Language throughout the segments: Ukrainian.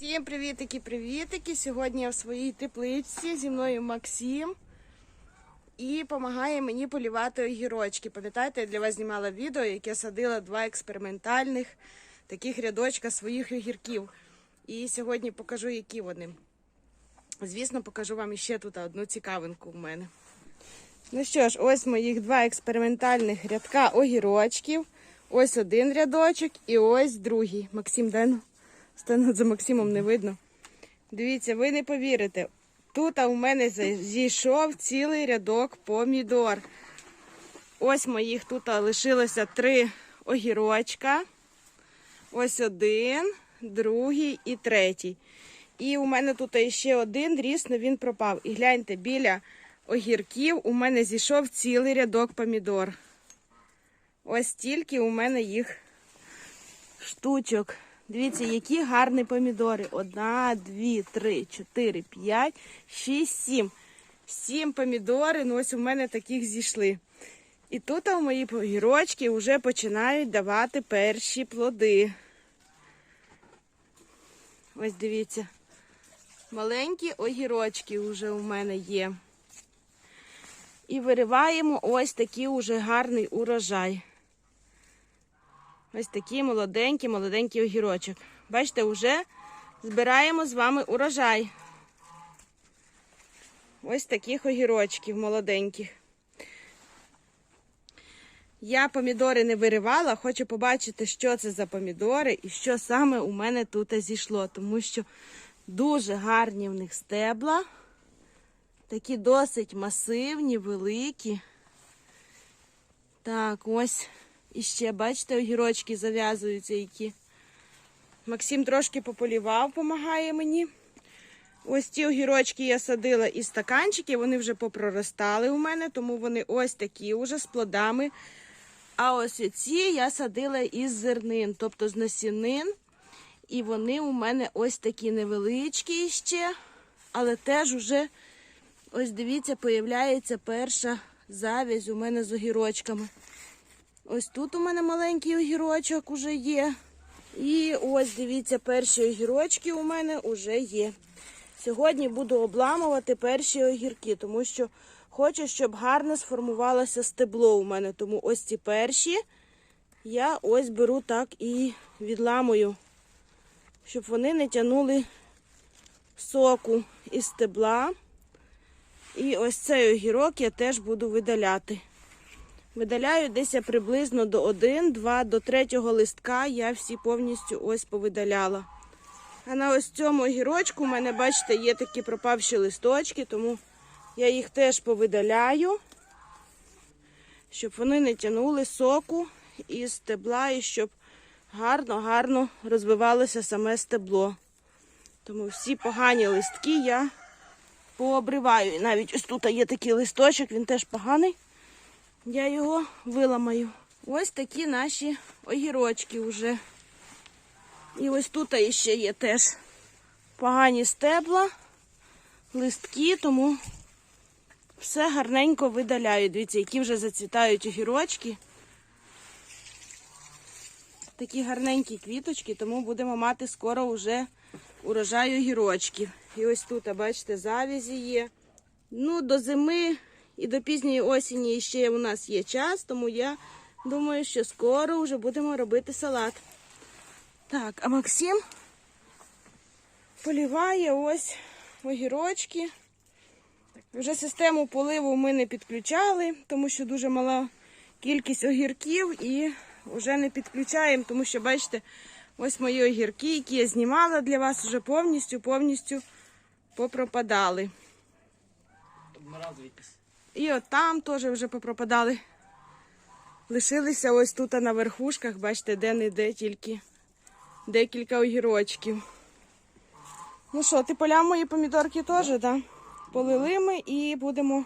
Всім привітики, привітики! Сьогодні я в своїй тепличці зі мною Максим і допомагає мені полівати огірочки. Пам'ятаєте, я для вас знімала відео, яке садила два експериментальних таких рядочка своїх огірків. І сьогодні покажу, які вони. Звісно, покажу вам ще тут одну цікавинку в мене. Ну що ж, ось моїх два експериментальних рядка огірочків. Ось один рядочок і ось другий. Максим, ну. Стану за Максимом не видно. Дивіться, ви не повірите. Тут у мене зійшов цілий рядок помідор. Ось моїх тут лишилося три огірочка. Ось один, другий і третій. І у мене тут ще один ріс, але він пропав. І гляньте, біля огірків у мене зійшов цілий рядок помідор. Ось тільки у мене їх штучок. Дивіться, які гарні помідори. Одна, дві, три, чотири, п'ять, шість, сім. Сім помідори, ну ось у мене таких зійшли. І тут у мої огірочки вже починають давати перші плоди. Ось дивіться. Маленькі огірочки вже у мене є. І вириваємо ось такий уже гарний урожай. Ось такий молоденький, молоденький огірочок. Бачите, вже збираємо з вами урожай. Ось таких огірочків молоденьких. Я помідори не виривала, хочу побачити, що це за помідори і що саме у мене тут зійшло, тому що дуже гарні в них стебла. Такі досить масивні, великі. Так, ось. І ще, бачите, огірочки зав'язуються які. Максим трошки пополівав, допомагає мені. Ось ці огірочки я садила із стаканчиків, вони вже попроростали у мене, тому вони ось такі вже з плодами. А ось ці я садила із зернин, тобто з насінин. І вони у мене ось такі невеличкі ще, але теж уже, ось дивіться, появляється перша завязь у мене з огірочками. Ось тут у мене маленький огірочок уже є. І ось дивіться, перші огірочки у мене вже є. Сьогодні буду обламувати перші огірки, тому що хочу, щоб гарно сформувалося стебло у мене. Тому ось ці перші я ось беру так і відламую, щоб вони не тягнули соку із стебла. І ось цей огірок я теж буду видаляти. Видаляю десь приблизно до 1, 2, до 3 листка я всі повністю ось повидаляла. А на ось цьому огірочку у мене, бачите, є такі пропавші листочки, тому я їх теж повидаляю, щоб вони не тягнули соку із стебла і щоб гарно-гарно розвивалося саме стебло. Тому всі погані листки я пообриваю. І навіть ось тут є такий листочок, він теж поганий я його виламаю. Ось такі наші огірочки вже. І ось тут ще є теж погані стебла, листки, тому все гарненько видаляю. Дивіться, які вже зацвітають огірочки. Такі гарненькі квіточки, тому будемо мати скоро вже урожай огірочків. І ось тут, бачите, завязі є. Ну, до зими і до пізньої осені ще у нас є час, тому я думаю, що скоро вже будемо робити салат. Так, а Максим поліває ось огірочки. Вже систему поливу ми не підключали, тому що дуже мала кількість огірків і вже не підключаємо, тому що, бачите, ось мої огірки, які я знімала для вас, вже повністю повністю попропадали. Одноразові якісь. І от там теж вже попропадали. Лишилися ось тут на верхушках, бачите, де-не-де тільки декілька огірочків. Ну що, ти поля мої помідорки теж, так? Да? Полили ми і будемо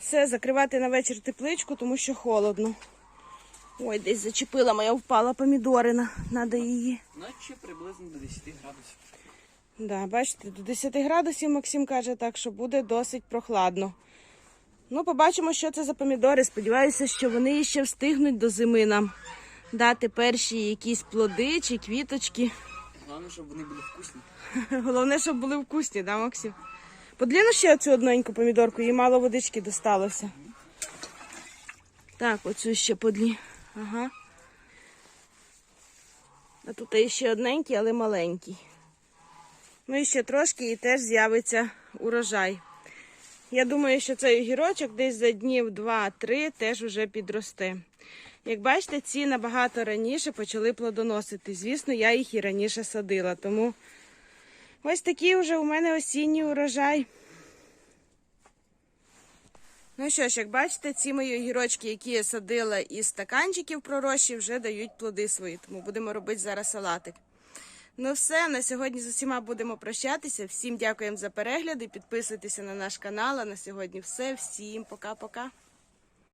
все закривати на вечір тепличку, тому що холодно. Ой, десь зачепила моя впала помідорина. Надо її. Ночі приблизно до 10 градусів. Да, бачите, до 10 градусів Максим каже так, що буде досить прохладно. Ну, побачимо, що це за помідори. Сподіваюся, що вони ще встигнуть до зими нам дати перші якісь плоди чи квіточки. Головне, щоб вони були вкусні. Головне, щоб були вкусні, да, Максим? Подліну ще цю одненьку помідорку, їй мало водички досталося. Так, оцю ще подлі. Ага. А тут є ще одненький, але маленький. Ну і ще трошки і теж з'явиться урожай. Я думаю, що цей огірочок десь за днів 2-3 теж уже підросте. Як бачите, ці набагато раніше почали плодоносити. Звісно, я їх і раніше садила, тому ось такий вже у мене осінній урожай. Ну що ж, як бачите, ці мої огірочки, які я садила із стаканчиків пророщі, вже дають плоди свої, тому будемо робити зараз салатик. Ну все, на сьогодні з усіма будемо прощатися. Всім дякуємо за перегляди. Підписуйтеся на наш канал. А на сьогодні все. Всім пока-пока.